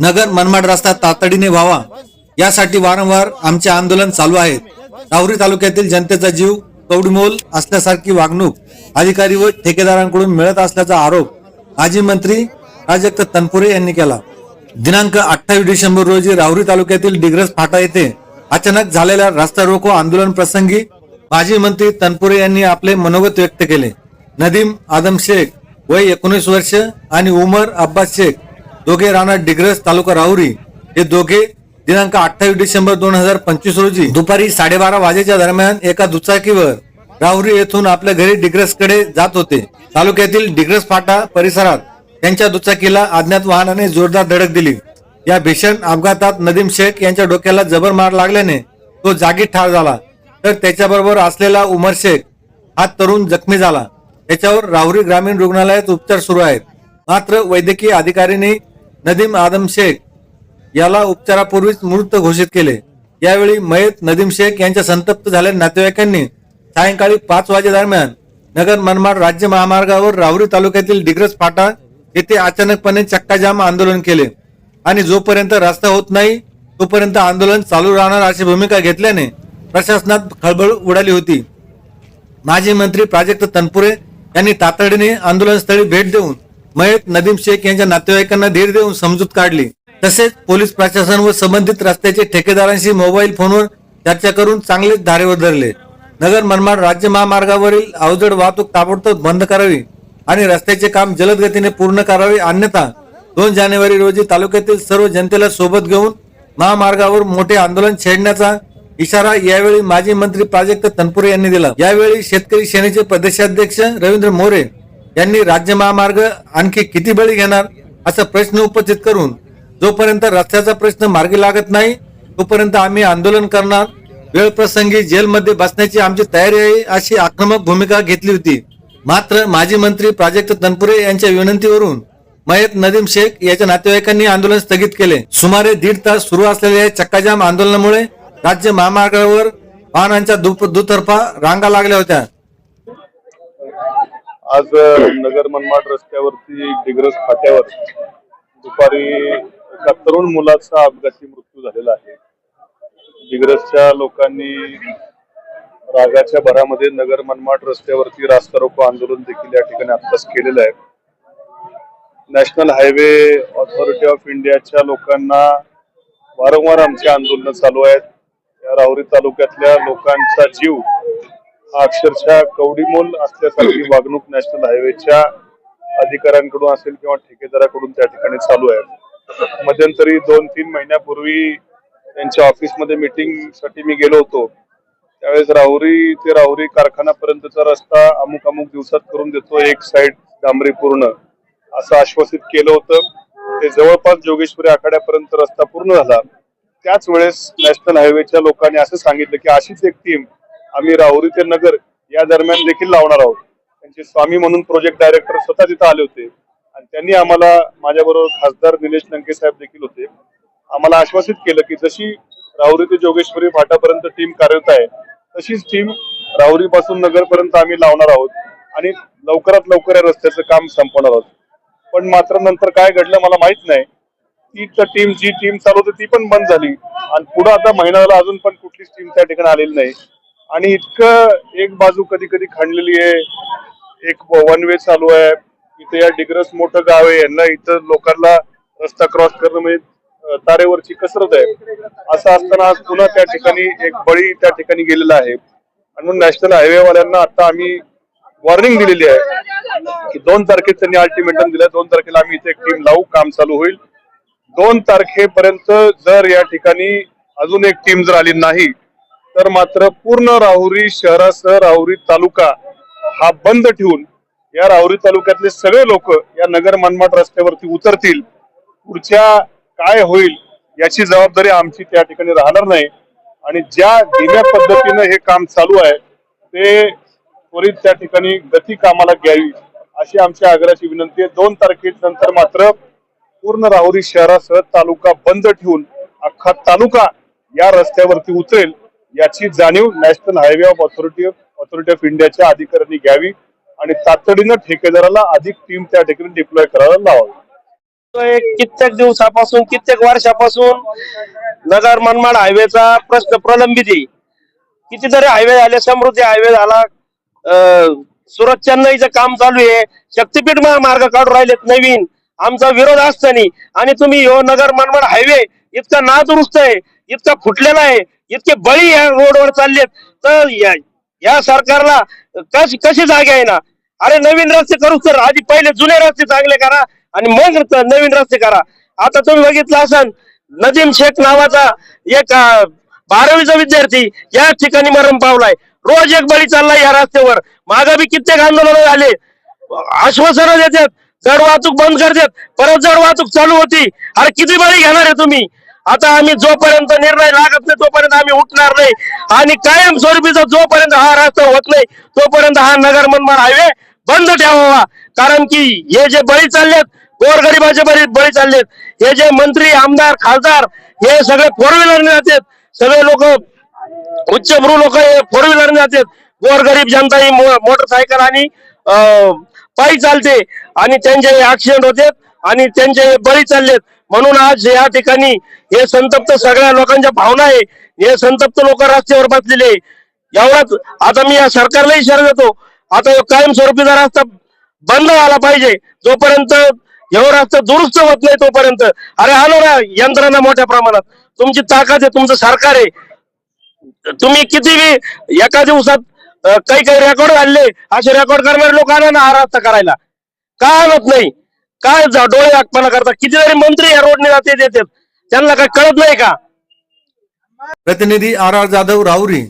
नगर मनमाड रस्ता तातडीने व्हावा. यासाठी वारंवार आमचे आंदोलन चालू आहेत राहुरी तालुक्यातील जनतेचा जीव कवडीमोल असल्यासारखी वागणूक अधिकारी व ठेकेदारांकडून मिळत असल्याचा आरोप माजी मंत्री प्राजक्त तनपुरे यांनी केला. दिनांक अठ्ठावीस डिसेंबर रोजी राहुरी तालुक्यातील डिग्रस फाटा येथे अचानक झालेल्या रस्ता रोको आंदोलन प्रसंगी माजी मंत्री तनपुरे यांनी आपले मनोगत व्यक्त केले. नदीम आदम शेख वय एकोणीस वर्ष आणि उमर अब्बास शेख दोघे राहणार डिग्रस तालुका राहुरी. हे दोघे दिनांक अठ्ठावीस डिसेंबर दोन हजार पंचवीस रोजी दुपारी साडेबारा वाजेच्या दरम्यान एका दुचाकीवर राहुरी येथून आपल्या घरी डिग्रसकडे जात होते. तालुक्यातील डिग्रस फाटा परिसरात त्यांच्या दुचाकीला अज्ञात वाहनाने जोरदार धडक दिली. या भीषण अपघातात नदीम शेख यांच्या डोक्याला जबर मार लागल्याने तो जागी ठार झाला. तर त्याच्याबरोबर असलेला उमर शेख हा तरुण जखमी झाला. त्याच्यावर राहुरी ग्रामीण रुग्णालयात उपचार सुरू आहेत. मात्र वैद्यकीय अधिकाऱ्यांनी नदीम आदम शेख याला उपचारापूर्वीच मृत घोषित केले. यावेळी मयत नदीम शेख यांच्या संतप्त झालेल्या नातेवाईकांनी सायंकाळी पाच वाजेदरम्यान नगर मनमाड राज्य महामार्गावर राहुरी तालुक्यातील डिग्रज फाटा येथे अचानकपणे चक्काजाम आंदोलन केले आणि जोपर्यंत रस्ता होत नाही तोपर्यंत आंदोलन चालू राहणार अशी भूमिका घेतल्याने प्रशासनात खळबळ उडाली होती. माजी मंत्री प्राजक्त तनपुरे यांनी तातडीने आंदोलनस्थळी भेट देऊन मयत नदीम शेख यांच्या नातेवाईकांना धीर देऊन समजूत काढली. तसेच पोलीस प्रशासन व संबंधित रस्त्याचे ठेकेदारांशी मोबाईल फोनवर चर्चा करून चांगलेच धारेवर धरले नगर मनमाड राज्य महामार्गावरील अवजड वाहतूक ताबडतोब बंद करावी आणि रस्त्याचे काम जलद गतीने पूर्ण करावे अन्यथा दोन जानेवारी रोजी तालुक्यातील सर्व जनतेला सोबत घेऊन महामार्गावर मोठे आंदोलन छेडण्याचा इशारा यावेळी माजी मंत्री प्राजक्त तनपुरे यांनी दिला. यावेळी शेतकरी सेनेचे प्रदेशाध्यक्ष रवींद्र मोरे यांनी राज्य महामार्ग आणखी किती बळी घेणार असा प्रश्न उपस्थित करून जोपर्यंत रस्त्याचा प्रश्न मार्गी लागत नाही तोपर्यंत आम्ही आंदोलन करणार. वेळ प्रसंगी जेलमध्ये बसण्याची आमची तयारी आहे अशी आक्रमक भूमिका घेतली होती. मात्र माजी मंत्री प्राजक्त तनपुरे यांच्या विनंतीवरून मयत नदीम शेख याच्या नातेवाईकांनी आंदोलन स्थगित केले. सुमारे दीड तास सुरू असलेल्या या चक्काजाम आंदोलनामुळे राज्य महामार्गावर वाहनांच्या दुप- दुतर्फा रांगा लागल्या होत्या. आज नगर मनमाड रस्त्यावरती डिग्रस फाट्यावर दुपारी एका तरुण मुलाचा अपघाती मृत्यू झालेला आहे. डिग्रसच्या लोकांनी रागाच्या भरामध्ये नगर मनमाड रस्त्यावरती रास्ता रोको आंदोलन देखील या ठिकाणी आत्ताच केलेलं आहे. नॅशनल हायवे ऑथॉरिटी ऑफ इंडियाच्या लोकांना वारंवार आमची आंदोलनं चालू आहेत. या राहुरी तालुक्यातल्या लोकांचा जीव अक्षरशः कवडीमोल असल्यासारखी वागणूक नॅशनल हायवेच्या अधिकाऱ्यांकडून असेल किंवा ठेकेदाराकडून त्या ठिकाणी चालू आहे. मध्यंतरी दोन तीन महिन्यापूर्वी त्यांच्या ऑफिसमध्ये मीटिंगसाठी मी गेलो होतो. त्यावेळेस राहुरी ते राहुरी कारखानापर्यंतचा रस्ता अमुक अमुक दिवसात करून देतो एक साइड डांबरी पूर्ण. असं आश्वासित केलं होतं. ते जवळपास जोगेश्वरी आखाड्यापर्यंत रस्ता पूर्ण झाला. त्याच वेळेस नॅशनल हायवेच्या लोकांनी असं सांगितलं की अशीच एक टीम आम्ही राहुरी ते नगर या दरम्यान देखील लावणार आहोत. त्यांचे स्वामी म्हणून प्रोजेक्ट डायरेक्टर स्वतः तिथं आले होते. आणि त्यांनी आम्हाला माझ्याबरोबर खासदार निलेश लंके साहेब देखील होते. आम्हाला आश्वासित केलं की जशी राहुरी ते जोगेश्वरी फाटापर्यंत टीम कार्यरत आहे तशीच टीम राहुरी पासून नगरपर्यंत आम्ही लावणार आहोत. आणि लवकरात लवकर या रस्त्याचं काम संपवणार आहोत. पण मात्र नंतर काय घडलं मला माहीत नाही. ती तर टीम जी टीम चालवते ती पण बंद झाली. आणि पुढे आता महिन्याला अजून पण कुठलीच टीम त्या ठिकाणी आलेली नाही. आणि इतकं एक बाजू कधी कधी खांडलेली आहे. एक वन वे चालू आहे. इथे या डिग्रस मोठं गाव आहे. यांना इथं लोकांना रस्ता क्रॉस करणं म्हणजे तारेवरची कसरत आहे. असं असताना आज पुन्हा त्या ठिकाणी एक बळी त्या ठिकाणी गेलेला आहे. आणि म्हणून नॅशनल हायवे वाल्यांना आता आम्ही वॉर्निंग दिलेली आहे की दोन तारखेत त्यांनी अल्टिमेटम दिलं. दोन तारखेला आम्ही इथे एक टीम लावू. काम चालू होईल. दोन तारखेपर्यंत जर या ठिकाणी अजून एक टीम जर आली नाही तर मात्र पूर्ण राहुरी शहरासह राहुरी तालुका हा बंद ठेवून या राहुरी तालुक्यातले सगळे लोक या नगर मनमाड रस्त्यावरती उतरतील. पुढच्या काय होईल याची जबाबदारी आमची त्या ठिकाणी राहणार नाही. आणि ज्या धीम्या पद्धतीनं हे काम चालू आहे ते त्वरित त्या ठिकाणी गती कामाला घ्यावी अशी आमची आग्रहाची विनंती आहे. दोन तारखेनंतर मात्र पूर्ण राहुरी शहरासह तालुका बंद ठेवून अख्खा तालुका या रस्त्यावरती उतरेल. याची जाणीव national highway of authority authority of इंडियाच्या अधिकाऱ्यांनी घ्यावी आणि तातडीनं ठेकेदाराला अधिक टीम त्या ठिकाणी डिप्लॉय करायला लावावी. तो कित्येक दिवसापासून कित्येक वर्षापासून नगर मनमाड हायवेचा प्रश्न प्रलंबित आहे. कितीतरी हायवे झाले समृद्धी हायवे झाला सुरत चेन्नईचं काम चालू आहे. शक्तीपीठ मार्ग काढून राहिलेत नवीन. आमचा विरोध असताना. आणि तुम्ही हो नगर मनमाड हायवे इतका नादुरुस्त आहे इतका फुटलेला आहे इतके बळी या रोडवर चाललेत. तर या या सरकारला कशी कशी जागे आहे ना? अरे नवीन रस्ते करू तर आधी पहिले जुने रस्ते चांगले करा आणि मग नवीन रस्ते करा. आता तुम्ही बघितलं असाल नदीम शेख नावाचा एक बारावीचा विद्यार्थी या ठिकाणी मरण पावलाय. रोज एक बळी चाललाय या रस्त्यावर. मागा बी कित्येक आंदोलन झाले. आश्वासन देतात जड वाहतूक बंद करतात. परत जड वाहतूक चालू होती. अरे किती बळी घेणार आहे तुम्ही? आता आम्ही जोपर्यंत निर्णय लागत नाही तोपर्यंत आम्ही उठणार नाही. आणि कायमस्वरूपीचा जोपर्यंत हा रस्ता होत नाही तोपर्यंत हा नगर मनमाड हायवे बंद ठेवावा. कारण की हे जे बळी चाललेत गोरगरिबाचे बळी बळी चाललेत हे जे मंत्री आमदार खासदार हे सगळे फोर व्हीलरने जातात. सगळे लोक उच्चभ्रू लोक हे फोर व्हीलरने जातात. गोरगरीब जनता ही मो- मोटरसायकल आणि पायी चालते. आणि त्यांचे ऍक्सिडेंट होते आणि त्यांचे बळी चाललेत. म्हणून आज या ठिकाणी हे संतप्त सगळ्या लोकांच्या भावना आहे. हे संतप्त लोक रस्त्यावर बसलेले एवढाच आता मी या सरकारला इशारा देतो. आता कायमस्वरूपीचा रस्ता बंद झाला पाहिजे जोपर्यंत ह्यो रस्ता दुरुस्त होत नाही तोपर्यंत. अरे आलो ना यंत्रणा मोठ्या प्रमाणात. तुमची ताकद आहे तुमचं सरकार आहे. तुम्ही किती एका दिवसात काही काही रेकॉर्ड झाले असे रेकॉर्ड करणारे लोक आणा ना हा रस्ता करायला. का आणत नाही? काय जा- डोळे दाखपणा करतात कितीतरी मंत्री या रोडने जाते देतात. त्यांना काय कळत नाही का? प्रतिनिधी आर आर जाधव राहुरी